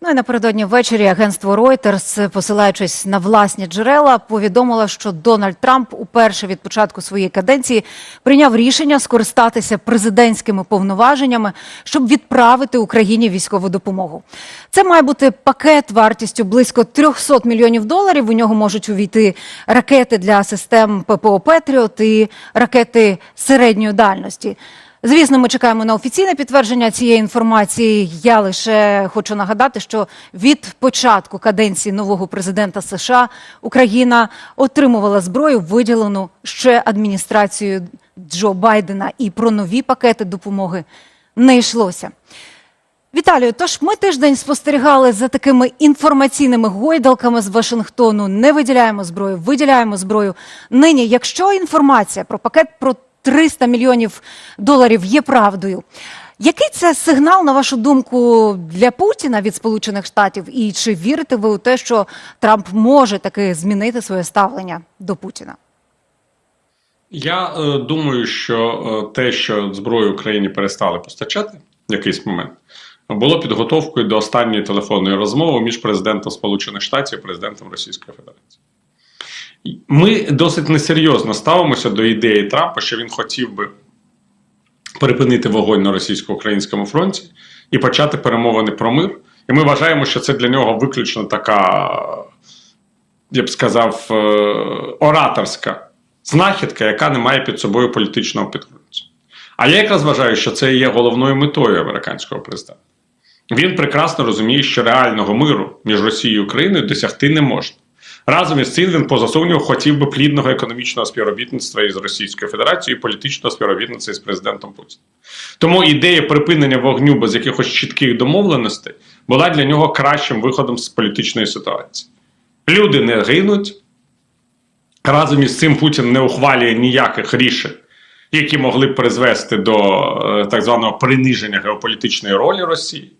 Ну і напередодні ввечері агентство Reuters, посилаючись на власні джерела, повідомило, що Дональд Трамп уперше від початку своєї каденції прийняв рішення скористатися президентськими повноваженнями, щоб відправити Україні військову допомогу. Це має бути пакет вартістю близько 300 мільйонів доларів. У нього можуть увійти ракети для систем ППО Петріот і ракети середньої дальності. Звісно, ми чекаємо на офіційне підтвердження цієї інформації. Я лише хочу нагадати, що від початку каденції нового президента США Україна отримувала зброю, виділену ще адміністрацією Джо Байдена, і про нові пакети допомоги не йшлося. Віталію, тож ми тиждень спостерігали за такими інформаційними гойдалками з Вашингтону. Не виділяємо зброю, виділяємо зброю. Нині, якщо інформація про пакет про 300 мільйонів доларів є правдою, який це сигнал, на вашу думку, для Путіна від Сполучених Штатів? І чи вірите ви у те, що Трамп може таки змінити своє ставлення до Путіна? Я е, думаю, що е, те, що зброю Україні перестали постачати в якийсь момент, було підготовкою до останньої телефонної розмови між президентом Сполучених Штатів і президентом Російської Федерації. Ми досить несерйозно ставимося до ідеї Трампа, що він хотів би припинити вогонь на російсько-українському фронті і почати перемовини про мир. І ми вважаємо, що це для нього виключно така, я б сказав, е, ораторська знахідка, яка не має під собою політичного підґрунтя. А я якраз вважаю, що це є головною метою американського президента. Він прекрасно розуміє, що реального миру між Росією і Україною досягти не можна. Разом із цим він, поза хотів би плідного економічного співробітництва із Російською Федерацією і політичного співробітництва із президентом Путіним. Тому ідея припинення вогню без якихось чітких домовленостей була для нього кращим виходом з політичної ситуації. Люди не гинуть. Разом із цим Путін не ухвалює ніяких рішень, які могли б призвести до е, так званого приниження геополітичної ролі Росії.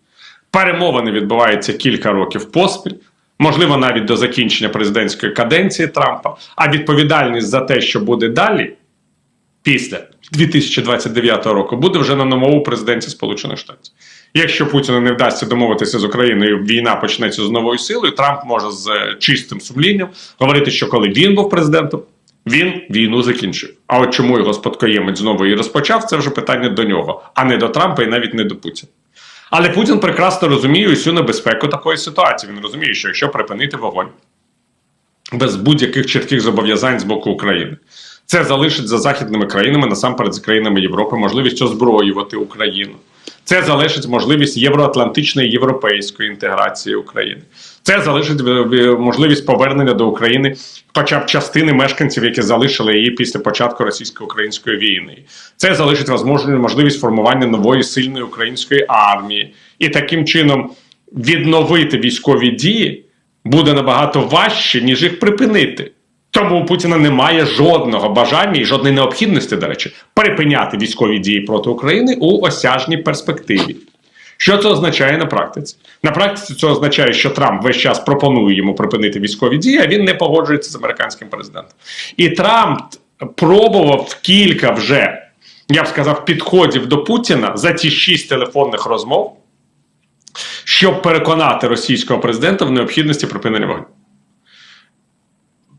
Перемовини відбуваються кілька років поспіль, можливо, навіть до закінчення президентської каденції Трампа. А відповідальність за те, що буде далі, після 2029 року, буде вже на новому президенті Сполучених Штатів. Якщо Путіну не вдасться домовитися з Україною, війна почнеться з новою силою. Трамп може з е, чистим сумлінням говорити, що коли він був президентом, він війну закінчив. А от чому його спадкоємець знову її розпочав, це вже питання до нього, а не до Трампа і навіть не до Путіна. Але Путін прекрасно розуміє усю небезпеку такої ситуації. Він розуміє, що якщо припинити вогонь без будь-яких чітких зобов'язань з боку України, це залишить за західними країнами, насамперед з країнами Європи, можливість озброювати Україну. Це залишить можливість євроатлантичної європейської інтеграції України. Це залишить е, е, можливість повернення до України, хоча б частини мешканців, які залишили її після початку російсько-української війни. Це залишить можливість формування нової сильної української армії, і таким чином відновити військові дії буде набагато важче, ніж їх припинити. Тому у Путіна немає жодного бажання і жодної необхідності, до речі, припиняти військові дії проти України у осяжній перспективі. Що це означає на практиці? На практиці це означає, що Трамп весь час пропонує йому припинити військові дії, а він не погоджується з американським президентом. І Трамп пробував кілька вже, я б сказав, підходів до Путіна за ті шість телефонних розмов, щоб переконати російського президента в необхідності припинення вогню.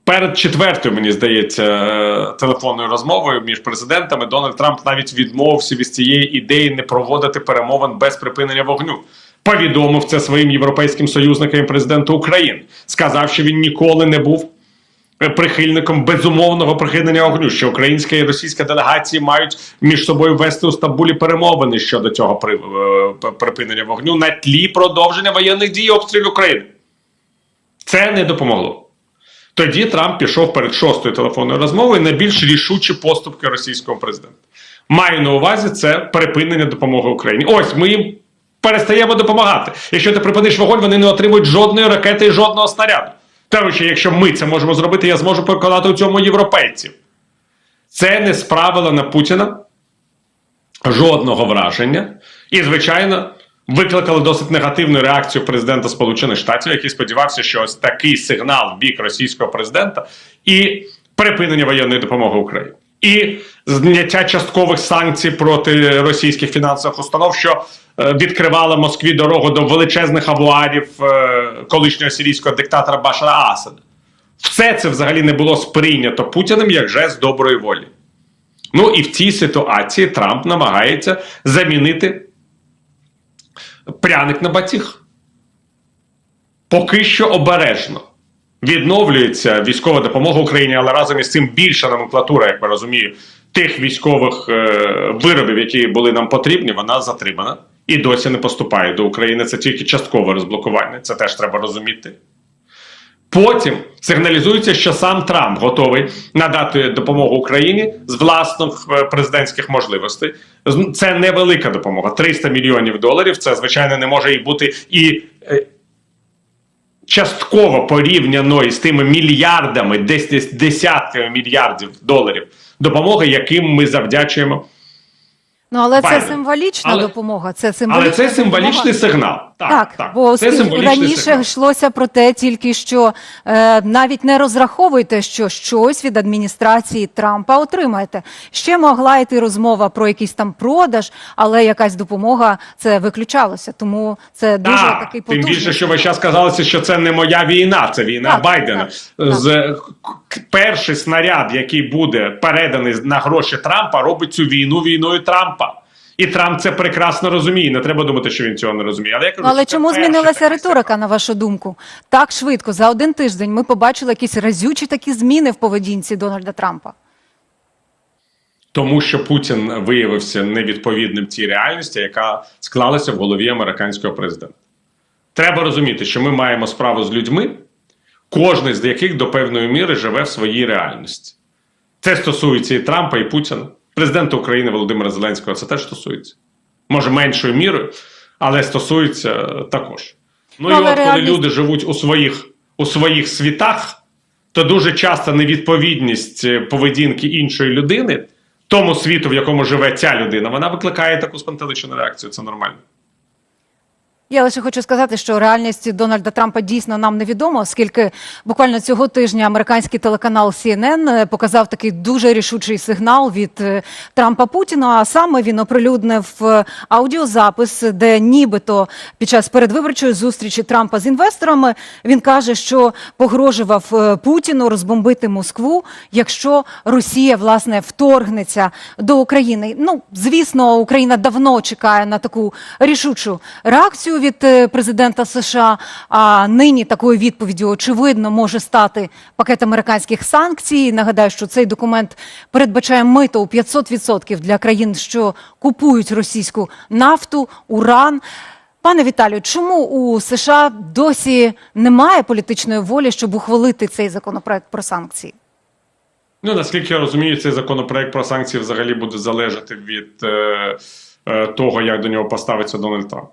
Перед четвертою, мені здається, е, телефонною розмовою між президентами Дональд Трамп навіть відмовився від цієї ідеї не проводити перемовин без припинення вогню. Повідомив це своїм європейським союзникам і президенту України. Сказав, що він ніколи не був е, прихильником безумовного припинення вогню, що українська і російська делегації мають між собою вести у Стамбулі перемовини щодо цього при, е, припинення вогню на тлі продовження воєнних дій обстрілів України. Це не допомогло. Тоді Трамп пішов перед шостою телефонною розмовою на більш рішучі поступки російського президента. Маю на увазі це припинення допомоги Україні. Ось ми їм перестаємо допомагати. Якщо ти припиниш вогонь, вони не отримують жодної ракети і жодного снаряду. Коротше, якщо ми це можемо зробити, я зможу переконати у цьому європейців. Це не справило на Путіна жодного враження. І, звичайно, викликали досить негативну реакцію президента Сполучених Штатів, який сподівався, що ось такий сигнал в бік російського президента і припинення воєнної допомоги Україні. І зняття часткових санкцій проти російських фінансових установ, що е, відкривала Москві дорогу до величезних авуарів е, колишнього сирійського диктатора Башара Асада. Все це взагалі не було сприйнято Путіним як жест доброї волі. Ну і в цій ситуації Трамп намагається замінити пряник на батіг. Поки що обережно. Відновлюється військова допомога Україні, але разом із цим більша номенклатура, як ми розуміємо, тих військових е, виробів, які були нам потрібні, вона затримана і досі не поступає до України. Це тільки часткове розблокування. Це теж треба розуміти. Потім сигналізується, що сам Трамп готовий надати допомогу Україні з власних е, президентських можливостей. Це невелика допомога 300 мільйонів доларів. Це звичайно не може і бути і е, частково порівняно із тими мільярдами, десь десятками мільярдів доларів допомоги, яким ми завдячуємо. Ну але це символічна Але- допомога. Це символічна Але це символічний допомога. сигнал. Так, Так, так, бо це символічний раніше сигнал. йшлося про те, тільки що е, навіть не розраховуйте, що щось від адміністрації Трампа отримаєте. Ще могла йти розмова про якийсь там продаж, але якась допомога це виключалося. Тому це дуже Так, такий тим більше, що ви зараз казалося, що це не моя війна, це війна Так, Байдена. так, так. З к- перший снаряд, який буде переданий на гроші Трампа, робить цю війну війною Трампа. І Трамп це прекрасно розуміє. Не треба думати, що він цього не розуміє. Але я кажу, але чому змінилася риторика, на вашу думку? Так швидко, за один тиждень ми побачили якісь разючі такі зміни в поведінці Дональда Трампа. Тому що Путін виявився невідповідним цій реальності, яка склалася в голові американського президента. Треба розуміти, що ми маємо справу з людьми, кожен з яких до певної міри живе в своїй реальності. Це стосується і Трампа, і Путіна. Президента України Володимира Зеленського це теж стосується. Може, меншою мірою, але стосується е, також. Ну, Ну, і але от коли люди живуть у своїх, у своїх світах, то дуже часто невідповідність е, поведінки іншої людини тому світу, в якому живе ця людина, вона викликає таку спантеличну реакцію. Це нормально. Я лише хочу сказати, що реальність Дональда Трампа дійсно нам невідома, оскільки буквально цього тижня американський телеканал CNN е, показав такий дуже рішучий сигнал від е, Трампа Путіна. А саме він оприлюднив е, аудіозапис, де нібито під час передвиборчої зустрічі Трампа з інвесторами він каже, що погрожував Путіну розбомбити Москву, якщо Росія власне вторгнеться до України. Ну звісно, Україна давно чекає на таку рішучу реакцію від е, президента США. А нині такою відповіддю очевидно може стати пакет американських санкцій. Нагадаю, що цей документ передбачає мито у 500% для країн, що купують російську нафту, уран. Пане Віталію, чому у США досі немає політичної волі, щоб ухвалити цей законопроект про санкції? Ну, наскільки я розумію, цей законопроект про санкції взагалі буде залежати від е, е, того, як до нього поставиться Дональд Трамп.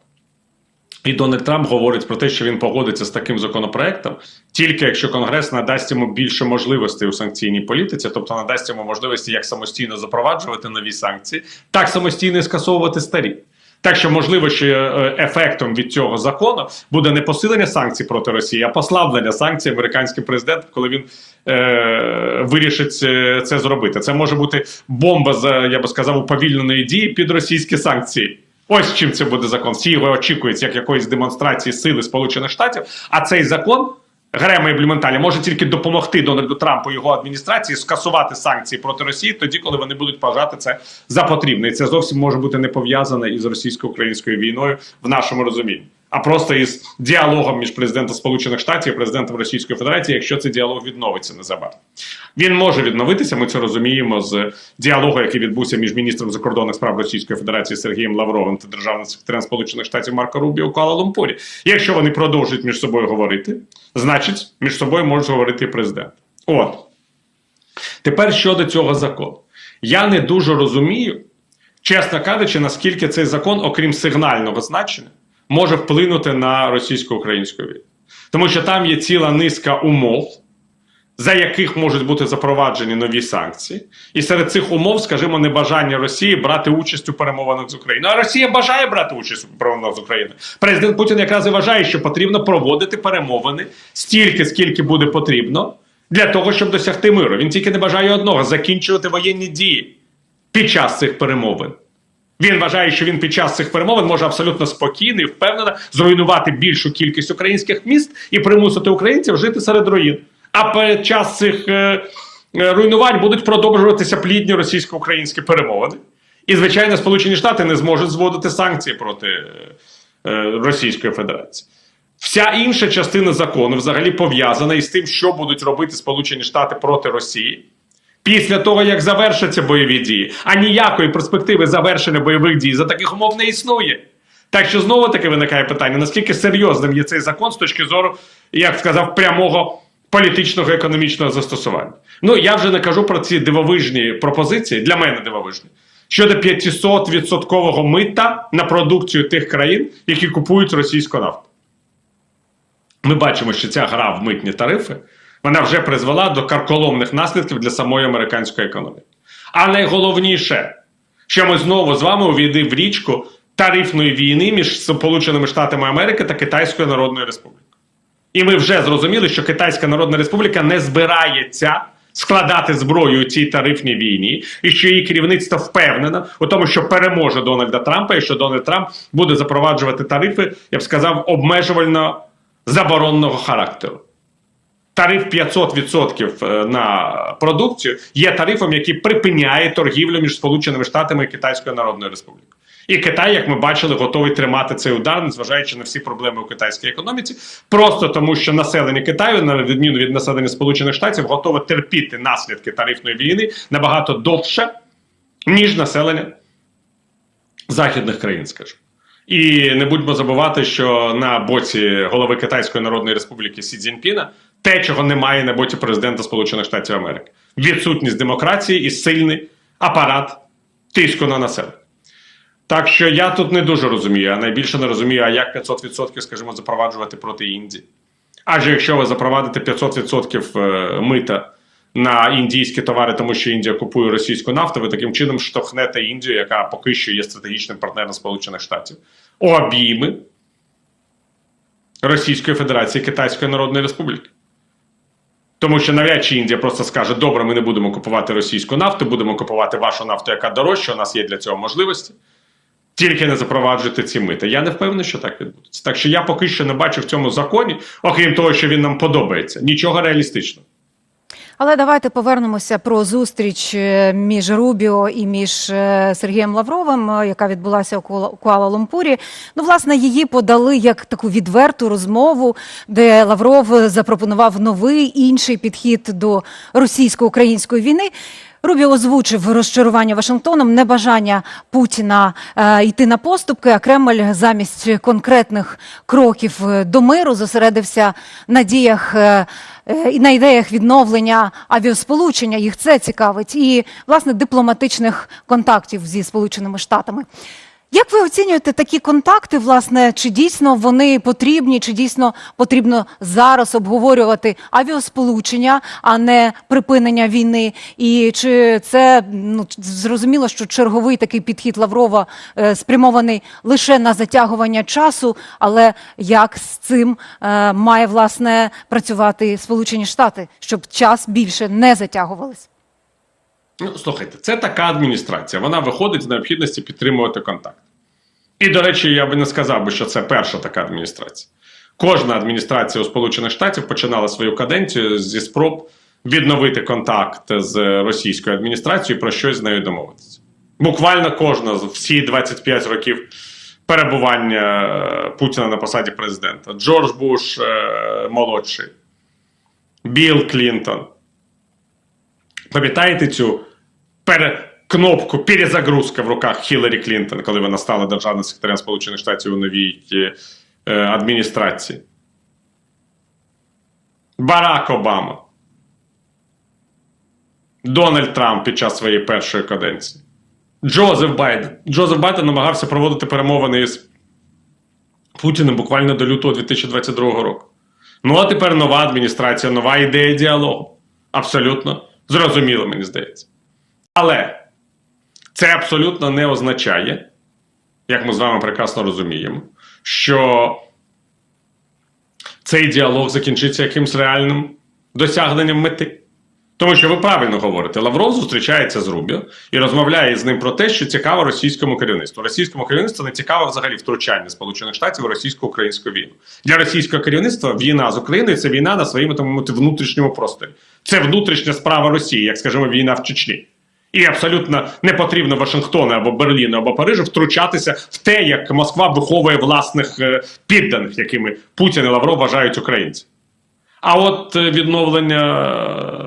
І Дональд Трамп говорить про те, що він погодиться з таким законопроектом, тільки якщо Конгрес надасть йому більше можливостей у санкційній політиці, тобто надасть йому можливості як самостійно запроваджувати нові санкції, так самостійно скасовувати старі. Так що можливо, що е, ефектом від цього закону буде не посилення санкцій проти Росії, а послаблення санкцій американським президентом, коли він е, вирішить це, це зробити. Це може бути бомба за я би сказав уповільненої дії під російські санкції. Ось чим це буде закон. Всі його очікують як якоїсь демонстрації сили Сполучених Штатів. А цей закон Грема і Блюменталя може тільки допомогти Дональду Трампу його адміністрації скасувати санкції проти Росії тоді, коли вони будуть вважати це за потрібне. І це зовсім може бути не пов'язане із російсько-українською війною в нашому розумінні, а просто із діалогом між президентом Сполучених Штатів і президентом Російської Федерації, якщо цей діалог відновиться незабаром. Він може відновитися. Ми це розуміємо з діалогу, який відбувся між міністром закордонних справ Російської Федерації Сергієм Лавровим та державним секретарем Сполучених Штатів Марко Рубіо у Куала-Лумпурі. Якщо вони продовжують між собою говорити, значить між собою може говорити і президент. От тепер щодо цього закону, я не дуже розумію, чесно кажучи, наскільки цей закон, окрім сигнального значення, може вплинути на російсько-українську війну. Тому що там є ціла низка умов, за яких можуть бути запроваджені нові санкції, і серед цих умов, скажімо, небажання Росії брати участь у перемовинах з Україною. А Росія бажає брати участь у перемовинах з Україною. Президент Путін якраз і вважає, що потрібно проводити перемовини стільки, скільки буде потрібно, для того, щоб досягти миру. Він тільки не бажає одного закінчувати воєнні дії під час цих перемовин. Він вважає, що він під час цих перемовин може абсолютно спокійно і впевнено зруйнувати більшу кількість українських міст і примусити українців жити серед руїн. А під час цих е, е, руйнувань будуть продовжуватися плідні російсько-українські перемовини. І, звичайно, Сполучені Штати не зможуть зводити санкції проти е, е, Російської Федерації. Вся інша частина закону взагалі пов'язана із тим, що будуть робити Сполучені Штати проти Росії після того, як завершаться бойові дії. А ніякої перспективи завершення бойових дій за таких умов не існує. Так що знову таки виникає питання: наскільки серйозним є цей закон з точки зору, як сказав, прямого політичного економічного застосування. Ну я вже не кажу про ці дивовижні пропозиції, для мене дивовижні, щодо 500% мита на продукцію тих країн, які купують російську нафту. Ми бачимо, що ця гра в митні тарифи вона вже призвела до карколомних наслідків для самої американської економіки. А найголовніше, що ми знову з вами увійди в річку тарифної війни між Сполученими Штатами Америки та Китайською Народною Республікою. І ми вже зрозуміли, що Китайська Народна Республіка не збирається складати зброю у цій тарифній війні, і що її керівництво впевнено у тому, що переможе Дональда Трампа, і що Дональд Трамп буде запроваджувати тарифи, я б сказав, обмежувально заборонного характеру. Тариф 500% е, на продукцію є тарифом, який припиняє торгівлю між Сполученими Штатами і Китайською Народною Республікою. І Китай, як ми бачили, готовий тримати цей удар, незважаючи на всі проблеми у китайській економіці, просто тому, що населення Китаю, на відміну від населення Сполучених Штатів, готове терпіти наслідки тарифної війни набагато довше, ніж населення західних країн, скажімо. І не будьмо забувати, що на боці голови Китайської Народної Республіки Сі Цзіньпіна те, чого немає на боці президента Сполучених Штатів Америки: відсутність демократії і сильний апарат тиску на населення. Так що я тут не дуже розумію, а найбільше не розумію, а як 500%, скажімо, запроваджувати проти Індії. Адже якщо ви запровадите 500% е, мита на індійські товари, тому що Індія купує російську нафту, ви таким чином штовхнете Індію, яка поки що є стратегічним партнером Сполучених Штатів, у обійми Російської Федерації Китайської Народної Республіки. Тому що навряд чи Індія просто скаже: добре, ми не будемо купувати російську нафту, будемо купувати вашу нафту, яка дорожча, у нас є для цього можливості. Тільки не запроваджуйте ці мити. Я не впевнений, що так відбудеться. Так що я поки що не бачу в цьому законі, окрім того, що він нам подобається, нічого реалістичного. Але давайте повернемося про зустріч е, між Рубіо і між е, Сергієм Лавровим, е, яка відбулася у Куала- у Куала-Лумпурі. Ну, власне, її подали як таку відверту розмову, де Лавров запропонував новий інший підхід до російсько-української війни. Рубіо озвучив розчарування Вашингтоном, небажання Путіна е, йти на поступки. А Кремль замість конкретних кроків е, до миру зосередився на діях е, е, і на ідеях відновлення авіасполучення. Їх це цікавить, і власне дипломатичних контактів зі Сполученими Штатами. Як ви оцінюєте такі контакти? Власне, чи дійсно вони потрібні, чи дійсно потрібно зараз обговорювати авіасполучення, а не припинення війни? І чи це ну зрозуміло, що черговий такий підхід Лаврова е, спрямований лише на затягування часу, але як з цим е, має власне працювати Сполучені Штати, щоб час більше не затягувались? Ну, слухайте, це така адміністрація. Вона виходить з необхідності підтримувати контакт. І, до речі, я би не сказав би, що це перша така адміністрація. Кожна адміністрація у Сполучених Штатів починала свою каденцію зі спроб відновити контакт з російською адміністрацією, про щось з нею домовитися. Буквально кожна з всі 25 років перебування е, Путіна на посаді президента. Джордж Буш е, молодший, Білл Клінтон. Пам'ятаєте цю пере... кнопку перезагрузка в руках Хіларі Клінтон, коли вона стала державним секретарем Сполучених Штатів у новій е, е, адміністрації? Барак Обама. Дональд Трамп під час своєї першої каденції. Джозеф Байден. Джозеф Байден намагався проводити перемовини із Путіним буквально до лютого 2022 року. Ну а тепер нова адміністрація, нова ідея діалогу. Абсолютно зрозуміло, мені здається. Але це абсолютно не означає, як ми з вами прекрасно розуміємо, що цей діалог закінчиться якимсь реальним досягненням мети. Тому що ви правильно говорите, Лавров зустрічається з Рубіо і розмовляє з ним про те, що цікаво російському керівництву. Російському керівництву не цікаво взагалі втручання Сполучених Штатів у російсько-українську війну. Для російського керівництва війна з Україною це війна на своєму тому внутрішньому просторі. Це внутрішня справа Росії, як скажімо, війна в Чечні. І абсолютно не потрібно Вашингтону або Берліну або Парижу втручатися в те, як Москва виховує власних е, підданих, якими Путін і Лавров вважають українців. А от е, відновлення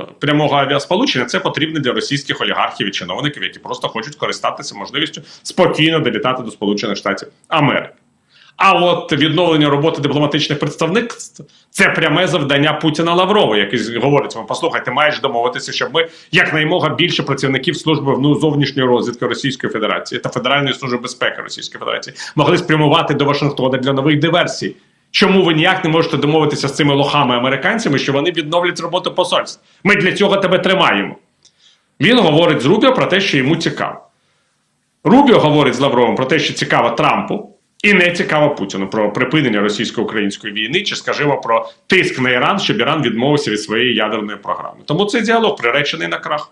е, прямого авіасполучення це потрібно для російських олігархів і чиновників, які просто хочуть користатися можливістю спокійно долітати до Сполучених Штатів Америки. А от відновлення роботи дипломатичних представництв це пряме завдання Путіна Лаврова, який говорить вам: послухайте, маєш домовитися, щоб ми якнаймога більше працівників служби ну, зовнішньої розвідки Російської Федерації та Федеральної служби безпеки Російської Федерації могли спрямувати до Вашингтона для нових диверсій. Чому ви ніяк не можете домовитися з цими лохами американцями, що вони відновлять роботу посольств? Ми для цього тебе тримаємо. Він говорить з Рубіо про те, що йому цікаво. Рубіо говорить з Лавровим про те, що цікаво Трампу, і не цікаво Путіну про припинення російсько-української війни, чи, скажімо, про тиск на Іран, щоб Іран відмовився від своєї ядерної програми. Тому цей діалог приречений на крах.